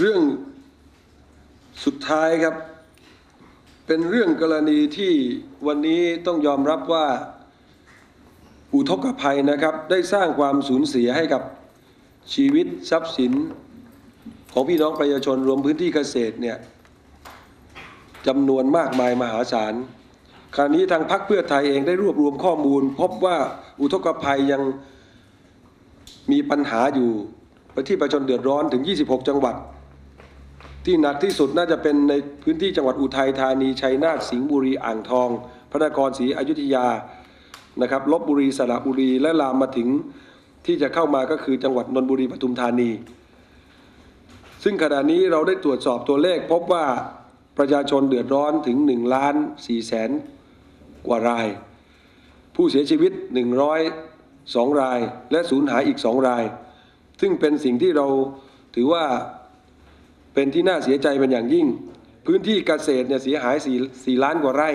เรื่องสุดท้ายครับ เป็นเรื่องกรณีที่วันนี้ต้องยอมรับว่า อุทกภัยนะครับ ได้สร้างความสูญเสียให้กับชีวิตทรัพย์สิน ของพี่น้องประชาชนรวมพื้นที่เกษตรเนี่ยจำนวนมากมายมหาศาลคราวนี้ทางพรรคเพื่อไทยเองได้รวบรวมข้อมูล พบว่าอุทกภัยยังมีปัญหาอยู่ที่ประชาชนเดือดร้อนถึง 26 จังหวัด ที่หนักที่สุดน่าจะเป็นในพื้นที่จังหวัดอุทัยธานีชัยนาทสิงห์บุรีอ่างทอง พระนครศรีอยุธยานะครับลบบุรีสระบุรีและลามมาถึงที่จะเข้ามาก็คือจังหวัดนนทบุรีปทุมธานี ซึ่งขณะนี้เราได้ตรวจสอบตัวเลขพบว่าประชาชนเดือดร้อนถึง1ล้าน4แสนกว่าราย ผู้เสียชีวิต 102 ราย และสูญหายอีก 2 ราย ซึ่งเป็นสิ่งที่เราถือว่า เป็นที่น่าเสียใจเป็นอย่างยิ่ง พื้นที่เกษตรเนี่ยเสียหาย4 4 ล้านกว่าไร่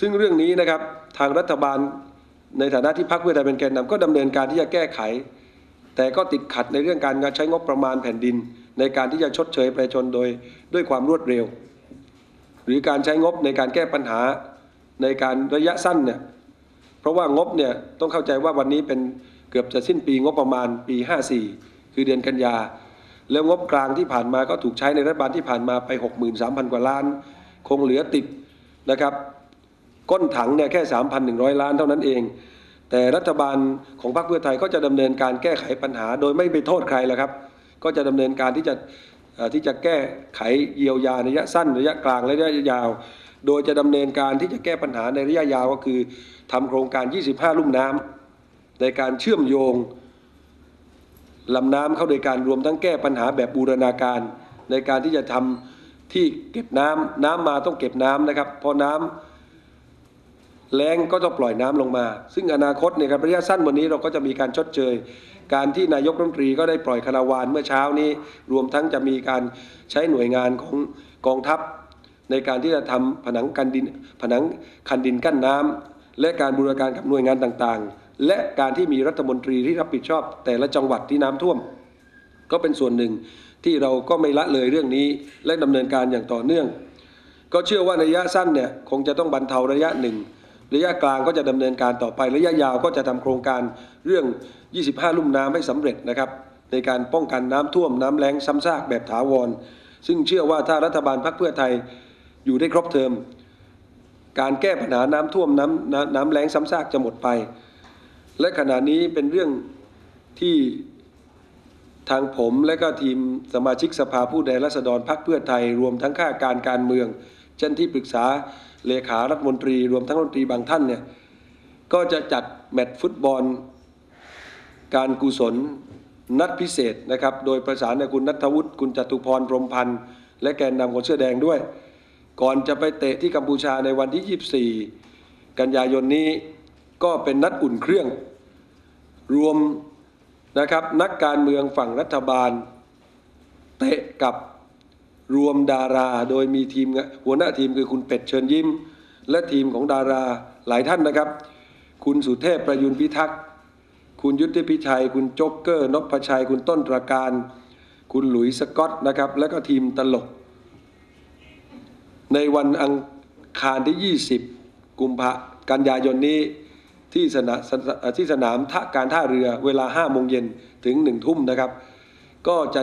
ซึ่งเรื่องนี้นะครับทางรัฐบาลในฐานะที่พรรคเพื่อไทยเป็นแกนนำก็ดำเนินการที่จะแก้ไข แต่ก็ติดขัดในเรื่องการใช้งบประมาณแผ่นดิน ในการที่จะชดเชยประชาชนโดยด้วยความรวดเร็ว หรือการใช้งบในการแก้ปัญหาในการระยะสั้นเนี่ยเพราะว่างบเนี่ยต้องเข้าใจว่าวันนี้เป็นเกือบจะสิ้นปีงบประมาณปี 54 คือเดือนกันยา แล้วงบกลางที่ผ่านมาก็ถูกใช้ในรัฐบาลที่ผ่านมาไป 63,000 กว่าล้าน คงเหลือติดนะครับก้นถังเนี่ยแค่ 3,100 ล้านเท่านั้นเอง แต่รัฐบาลของพรรคเพื่อไทยก็จะดำเนินการแก้ไขปัญหา โดยไม่ไปโทษใครแล้วครับ ก็จะดำเนินการที่จะที่จะแก้ไขเยียวยาระยะสั้นระยะกลางและระยะยาว โดยจะดำเนินการที่จะแก้ปัญหาในระยะยาวก็คือทำโครงการ 25 ลุ่มน้ำในการเชื่อมโยง ลำน้ำเข้าโดยการรวมทั้งแก้ปัญหาแบบบูรณาการ ในการที่จะทำที่เก็บน้ำน้ำมาต้องเก็บน้ำนะครับพอน้ำแรงก็ต้องปล่อยน้ำลงมา ซึ่งอนาคตในการระยะสั้นวันนี้เราก็จะมีการชดเชย การที่นายกรัฐมนตรีก็ได้ปล่อยคาราวานเมื่อเช้านี้ รวมทั้งจะมีการใช้หน่วยงานของกองทัพ ในการที่จะทำผนังกันดินผนังคันดินกั้นน้ำและการบูรณาการกับหน่วยงานต่างๆ และการที่มีรัฐมนตรีที่รับผิดชอบ แต่ละจังหวัดที่น้ำท่วม ก็เป็นส่วนหนึ่งที่เราก็ไม่ละเลยเรื่องนี้ และดำเนินการอย่างต่อเนื่อง ก็เชื่อว่าระยะสั้นเนี่ยคงจะต้องบรรเทาระยะหนึ่งระยะกลางก็จะดำเนินการต่อไประยะยาวก็จะทำโครงการเรื่อง 25 ลุ่มน้ำให้สำเร็จนะครับ ในการป้องกันน้ำท่วมน้ำแล้งซ้ำซากแบบถาวร ซึ่งเชื่อว่าถ้ารัฐบาลพรรคเพื่อไทยอยู่ได้ครบเทอม การแก้ปัญหาน้ำท่วมน้ำน้ำน้ำแล้งซ้ำซากจะหมดไป และขณะนี้เป็นเรื่องที่ทางผมและก็ทีมสมาชิกสภาผู้แทนราษฎรพรรคเพื่อไทย รวมทั้งข้าการการเมือง เช่นที่ปรึกษาเลขารัฐมนตรี รวมทั้งรัฐมนตรีบางท่านเนี่ยก็จะจัดแมตช์ฟุตบอล การกุศลนัดพิเศษนะครับ โดยประสานคุณนัทวุฒิคุณจตุพรพรมพันธ์ และแกนนำคนเสื้อแดงด้วย ก่อนจะไปเตะที่กัมพูชาในวันที่ 24 กันยายนนี้ ก็เป็นนัดอุ่นเครื่อง รวมนะครับนักการเมืองฝั่งรัฐบาล เตะกับรวมดารา โดยมีทีมหัวหน้าทีมคือคุณเป็ดเชิญยิ้ม และทีมของดาราหลายท่านนะครับ คุณสุเทพประยุนพิทักษ์ คุณยุทธพิชัย คุณโจ๊กเกอร์นพชัย คุณต้นตราการ คุณหลุยสกอตนะครับ และก็ทีมตลก ในวันอังคารที่ 20 กุมภากันยายนนี้ ที่สนามที่สนามท่าการท่าเรือเวลา5โมงเย็นถึง1ทุ่มนะครับ ก็จะ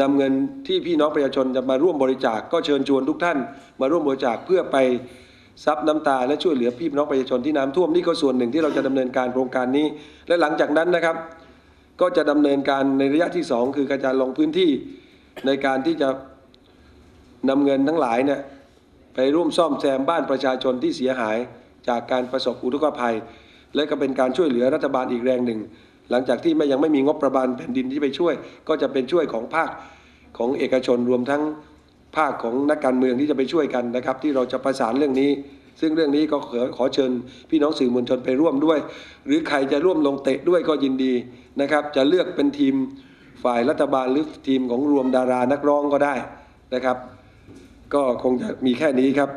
นำเงินที่พี่น้องประชาชนจะมาร่วมบริจาคกก็เชิญชวนทุกท่าน มาร่วมบริจาคเพื่อไปซับน้ำตาและช่วยเหลือพี่น้องประชาชนที่น้ำท่วมนี่ก็ส่วนหนึ่งที่เราจะดำเนินการโครงการนี้ และหลังจากนั้นนะครับ ก็จะดำเนินการในระยะที่ 2 คือการจะลงพื้นที่ในการที่จะนำเงินทั้งหลายเนี่ยไปร่วมซ่อมแซมบ้านประชาชนที่เสียหายจากการประสบอุทกภัย และก็เป็นการช่วยเหลือรัฐบาลอีกแรงหนึ่ง หลังจากที่ไม่ยังไม่มีงบประมาณแผ่นดินที่ไปช่วย ก็จะเป็นช่วยของภาคของเอกชนรวมทั้งภาคของนักการเมืองที่จะไปช่วยกันนะครับ ที่เราจะประสานเรื่องนี้ ซึ่งเรื่องนี้ก็ขอขอเชิญพี่น้องสื่อมวลชนไปร่วมด้วย หรือใครจะร่วมลงเตะด้วยก็ยินดีนะครับ จะเลือกเป็นทีมฝ่ายรัฐบาลหรือทีมของรวมดารานักร้องก็ได้นะครับ ก็คงจะมีแค่นี้ครับ